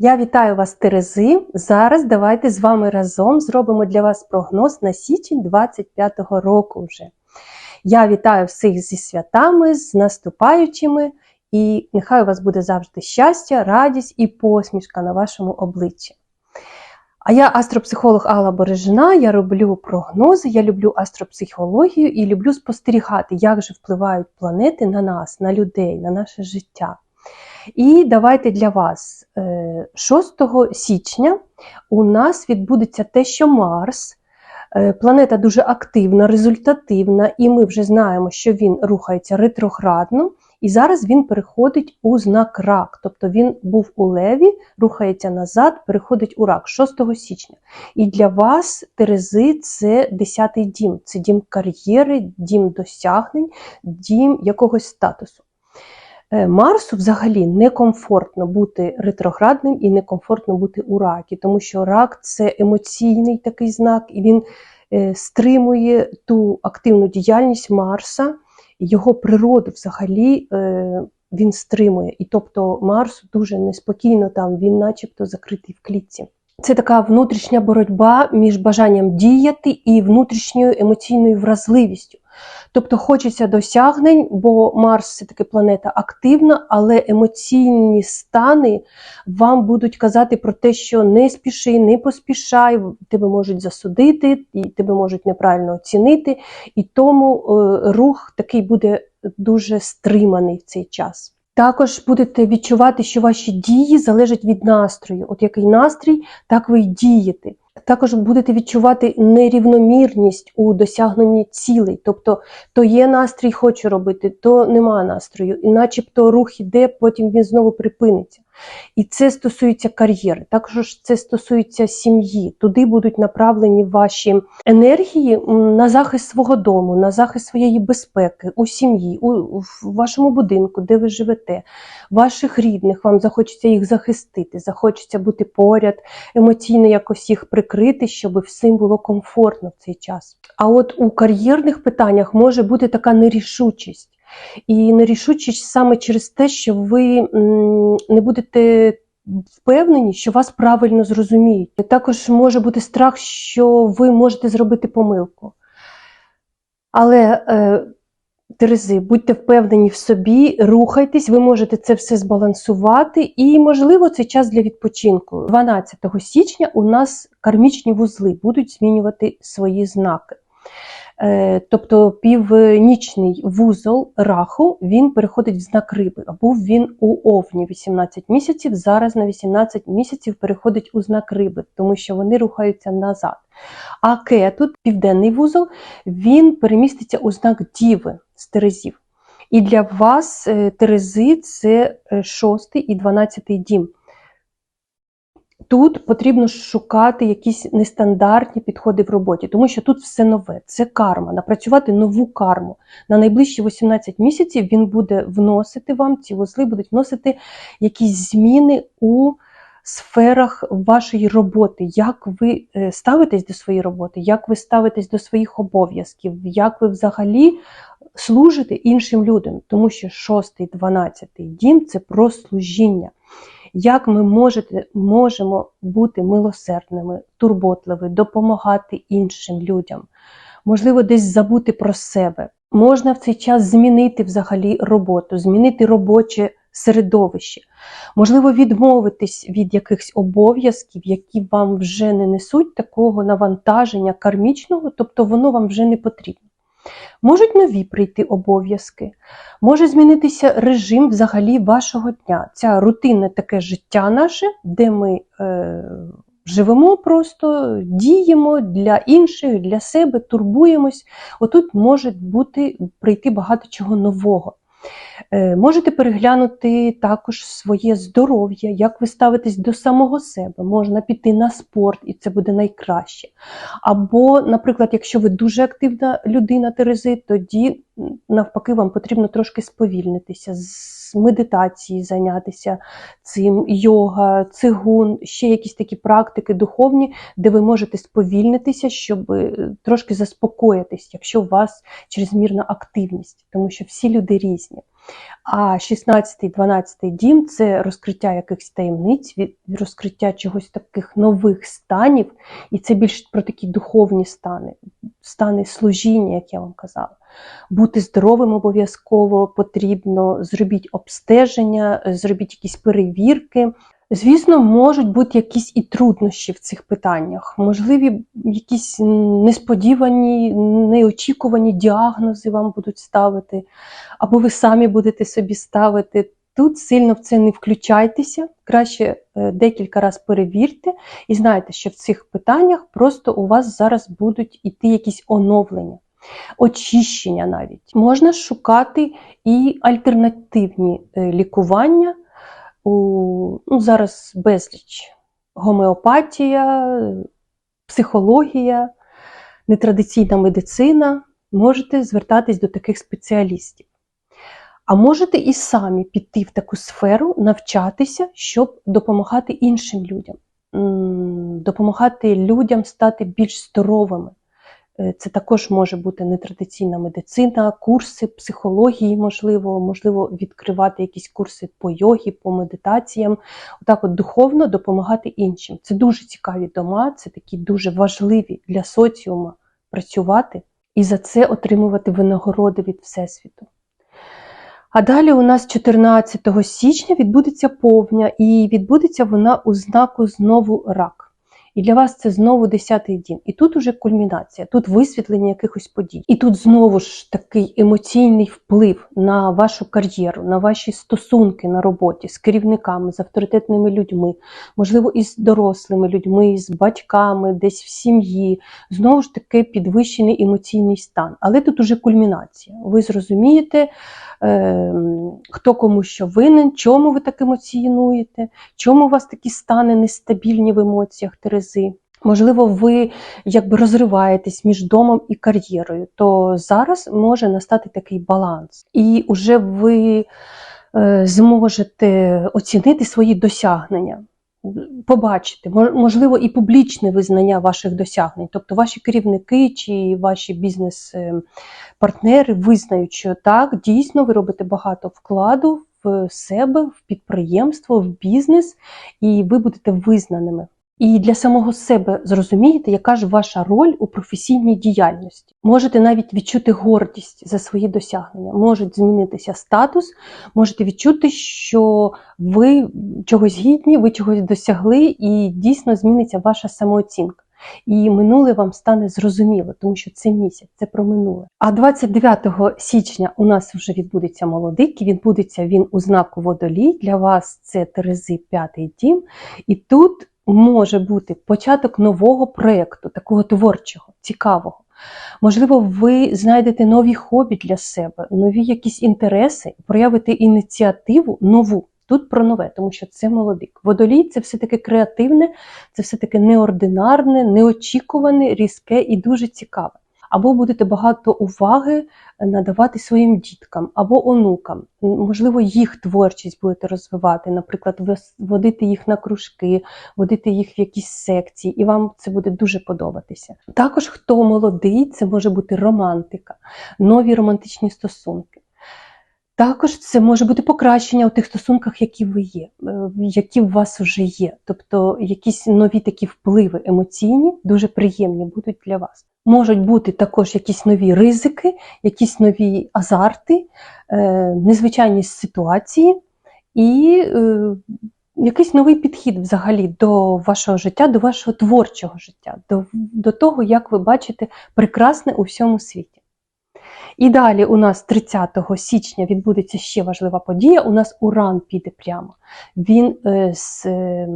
Я вітаю вас, Терези. Зараз давайте з вами разом зробимо для вас прогноз на січень 25-го року вже. Я вітаю всіх зі святами, з наступаючими, і нехай у вас буде завжди щастя, радість і посмішка на вашому обличчі. А я астропсихолог Алла Бережина, я роблю прогнози, я люблю астропсихологію і люблю спостерігати, як же впливають планети на нас, на людей, на наше життя. І давайте для вас е, 6 січня у нас відбудеться те, що Марс, е, планета дуже активна, результативна, і ми вже знаємо, що він рухається ретроградно, і зараз він переходить у знак рак. Тобто він був у леві, рухається назад, переходить у рак 6 січня. І для вас Терези це 10-й дім, це дім кар'єри, дім досягнень, дім якогось статусу. Е, Марсу взагалі некомфортно бути ретроградним і некомфортно бути у ракі, тому що рак це емоційний такий знак, і він е, стримує ту активну діяльність Марса, його природу взагалі е, він стримує. І тобто Марсу дуже неспокійно там, він начебто закритий в клітці. Це така внутрішня боротьба між бажанням діяти і внутрішньою емоційною вразливістю. Тобто хочеться досягнень, бо Марс все таки планета активна, але емоційні стани вам будуть казати про те, що не спіши, не поспішай, тебе можуть засудити, і тебе можуть неправильно оцінити, і тому е, рух такий буде дуже стриманий в цей час. Також будете відчувати, що ваші дії залежать від настрою. От який настрій, так ви й дієте. Також будете відчувати нерівномірність у досягненні цілей. Тобто, то є настрій, хочу робити, то нема настрою. І начебто рух іде, потім він знову припиниться. І це стосується кар'єри, також це стосується сім'ї. Туди будуть направлені ваші енергії на захист свого дому, на захист своєї безпеки у сім'ї, у в вашому будинку, де ви живете, ваших рідних. Вам захочеться їх захистити, захочеться бути поряд, емоційно якось їх прикрити, щоб всім було комфортно в цей час. А от у кар'єрних питаннях може бути така нерішучість. І нерішучість саме через те, що ви не будете впевнені, що вас правильно зрозуміють. Також може бути страх, що ви можете зробити помилку. Але е, Терези, будьте впевнені в собі, рухайтесь, ви можете це все збалансувати, і, можливо, це час для відпочинку. 12 січня у нас кармічні вузли будуть змінювати свої знаки. Тобто північний вузол раху він переходить в знак риби. Був він у овні 18 місяців, зараз на 18 місяців переходить у знак риби, тому що вони рухаються назад. А кетут, південний вузол, він переміститься у знак діви з Терезів. І для вас е, Терези це 6 і 12 дім. Тут потрібно шукати якісь нестандартні підходи в роботі, тому що тут все нове, це карма, напрацювати нову карму. На найближчі 18 місяців він буде вносити вам, ці вузли будуть вносити якісь зміни у сферах вашої роботи, як ви е, ставитесь до своєї роботи, як ви ставитесь до своїх обов'язків, як ви взагалі служите іншим людям, тому що 6, 12 дім це про служіння як ми можете, можемо бути милосердними, турботливими, допомагати іншим людям, можливо, десь забути про себе. Можна в цей час змінити взагалі роботу, змінити робоче середовище, можливо, відмовитись від якихось обов'язків, які вам вже не несуть такого навантаження кармічного, тобто воно вам вже не потрібно. Можуть нові прийти обов'язки, може змінитися режим взагалі вашого дня. Ця рутинне таке життя наше, де ми е, живемо просто, діємо для інших, для себе, турбуємось. Отут може бути прийти багато чого нового. Е, можете переглянути також своє здоров'я, як ви ставитесь до самого себе, можна піти на спорт, і це буде найкраще. Або, наприклад, якщо ви дуже активна людина Терези, тоді навпаки вам потрібно трошки сповільнитися, з медитації зайнятися цим, йога, цигун, ще якісь такі практики духовні, де ви можете сповільнитися, щоб е, трошки заспокоїтись, якщо у вас чрезмірна активність, тому що всі люди різні. А 16-12 дім це розкриття якихось таємниць, розкриття чогось таких нових станів, і це більш про такі духовні стани, стани служіння, як я вам казала. Бути здоровим обов'язково потрібно, зробіть обстеження, зробіть якісь перевірки. Звісно, можуть бути якісь і труднощі в цих питаннях, можливі якісь несподівані, неочікувані діагнози вам будуть ставити, або ви самі будете собі ставити. Тут сильно в це не включайтеся, краще е, декілька разів перевірте і знайте, що в цих питаннях просто у вас зараз будуть іти якісь оновлення, очищення навіть. Можна шукати і альтернативні е, лікування. У, ну, зараз безліч гомеопатія, психологія, нетрадиційна медицина. Можете звертатись до таких спеціалістів. А можете і самі піти в таку сферу, навчатися, щоб допомагати іншим людям, допомагати людям стати більш здоровими. Е, Це також може бути нетрадиційна медицина, курси психології, можливо, можливо, відкривати якісь курси по йогі, по медитаціям. Отак, от духовно допомагати іншим. Це дуже цікаві дома, це такі дуже важливі для соціуму працювати і за це отримувати винагороди від Всесвіту. А далі у нас 14 січня відбудеться повня, і відбудеться вона у знаку знову рак. І для вас це знову 10-й дім. І тут уже кульмінація, тут висвітлення якихось подій. І тут знову ж такий емоційний вплив на вашу кар'єру, на ваші стосунки на роботі з керівниками, з авторитетними людьми, можливо, із дорослими людьми, з батьками, десь в сім'ї. Знову ж таки підвищений емоційний стан. Але тут уже кульмінація. Ви зрозумієте, хто кому що винен, чому ви так емоціонуєте, чому у вас такі стани нестабільні в емоціях Терези. Можливо, ви якби розриваєтесь між домом і кар'єрою, то зараз може настати такий баланс. І вже ви е, зможете оцінити свої досягнення, побачити, мож- можливо, і публічне визнання ваших досягнень. Тобто ваші керівники чи ваші бізнес-партнери визнають, що так, дійсно ви робите багато вкладу в себе, в підприємство, в бізнес, і ви будете визнаними. І для самого себе зрозумієте, яка ж ваша роль у професійній діяльності. Можете навіть відчути гордість за свої досягнення, може змінитися статус, можете відчути, що ви чогось гідні, ви чогось досягли, і дійсно зміниться ваша самооцінка. І минуле вам стане зрозуміло, тому що це місяць, це про минуле. А 29 січня у нас вже відбудеться молодик, і відбудеться він у знаку водолій. Для вас це Терези п'ятий дім. І тут може бути початок нового проєкту, такого творчого, цікавого. Можливо, ви знайдете нові хобі для себе, нові якісь інтереси, проявите ініціативу нову. Тут про нове, тому що це молодик. Водолій це все-таки креативне, це все-таки неординарне, неочікуване, різке і дуже цікаве. Або будете багато уваги надавати своїм діткам або онукам. Можливо, їх творчість будете розвивати, наприклад, водити їх на кружки, водити їх в якісь секції, і вам це буде дуже подобатися. Також, хто молодий, це може бути романтика, нові романтичні стосунки. Також це може бути покращення у тих стосунках, які ви є, е, які у вас вже є. Тобто якісь нові такі впливи емоційні, дуже приємні будуть для вас. Можуть бути також якісь нові ризики, якісь нові азарти, е, незвичайні ситуації і е, якийсь новий підхід взагалі до вашого життя, до вашого творчого життя, до, до того, як ви бачите прекрасне у всьому світі. І далі у нас 30 січня відбудеться ще важлива подія. У нас Уран піде прямо. Він е, з е,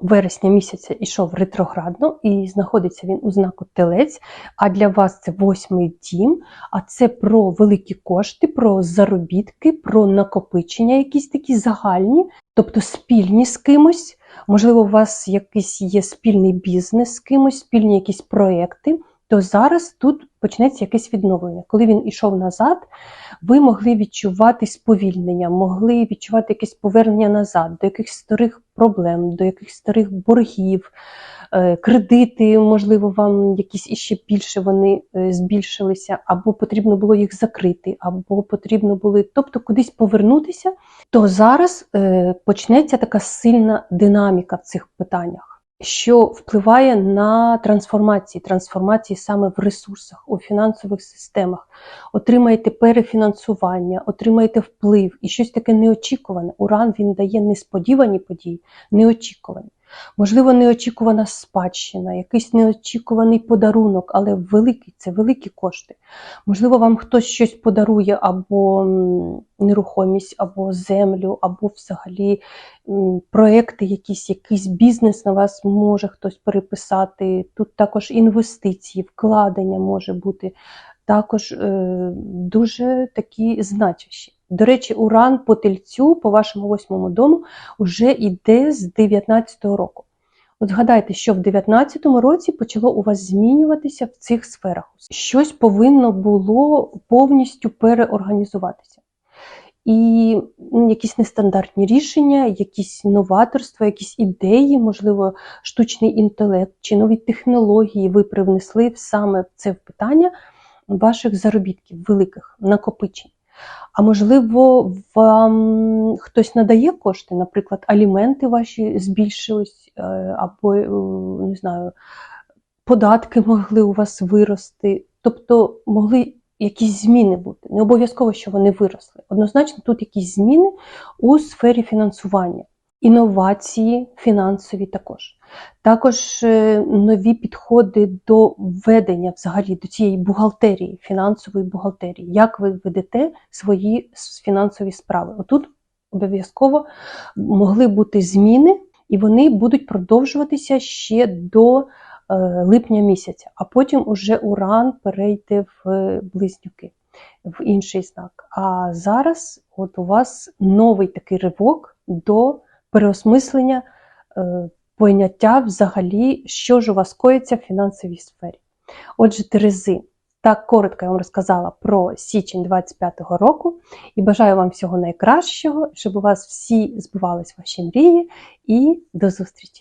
вересня місяця йшов ретроградно і знаходиться він у знаку Телець. А для вас це восьмий дім. А це про великі кошти, про заробітки, про накопичення, якісь такі загальні, тобто спільні з кимось. Можливо, у вас якийсь є спільний бізнес з кимось, спільні якісь проекти. То зараз тут почнеться якесь відновлення. Коли він ішов назад, ви могли відчувати сповільнення, могли відчувати якесь повернення назад до якихось старих проблем, до якихось старих боргів, е, кредити, можливо, вам якісь іще більше вони е, збільшилися, або потрібно було їх закрити, або потрібно було, тобто кудись повернутися, то зараз е, почнеться така сильна динаміка в цих питаннях що впливає на трансформації, трансформації саме в ресурсах, у фінансових системах. Отримаєте перефінансування, отримаєте вплив і щось таке неочікуване. Уран він дає несподівані події, неочікувані. Можливо, неочікувана спадщина, якийсь неочікуваний подарунок, але великий це великі кошти. Можливо, вам хтось щось подарує або нерухомість, або землю, або взагалі проекти, якісь, якийсь бізнес на вас може хтось переписати. Тут також інвестиції, вкладення може бути, також е, дуже такі значущі. До речі, уран по тельцю, по вашому восьмому дому, вже йде з 19-го року. От згадайте, що в 19-му році почало у вас змінюватися в цих сферах. Щось повинно було повністю переорганізуватися. І якісь нестандартні рішення, якісь новаторства, якісь ідеї, можливо, штучний інтелект чи нові технології ви привнесли в саме в це питання ваших заробітків, великих накопичень. А можливо, вам хтось надає кошти, наприклад, аліменти ваші збільшились, е, або е, не знаю, податки могли у вас вирости. Тобто могли якісь зміни бути. Не обов'язково, що вони виросли. Однозначно, тут якісь зміни у сфері фінансування, інновації фінансові також. Також е, нові підходи до ведення взагалі до цієї бухгалтерії, фінансової бухгалтерії. Як ви ведете свої фінансові справи? Отут обов'язково могли бути зміни, і вони будуть продовжуватися ще до е, липня місяця, а потім уже уран перейде в близнюки, в інший знак. А зараз от у вас новий такий ривок до переосмислення. е, поняття взагалі, що ж у вас коїться в фінансовій сфері. Отже, Терези, так коротко я вам розказала про січень 25-го року і бажаю вам всього найкращого, щоб у вас всі збувались ваші мрії, і до зустрічі!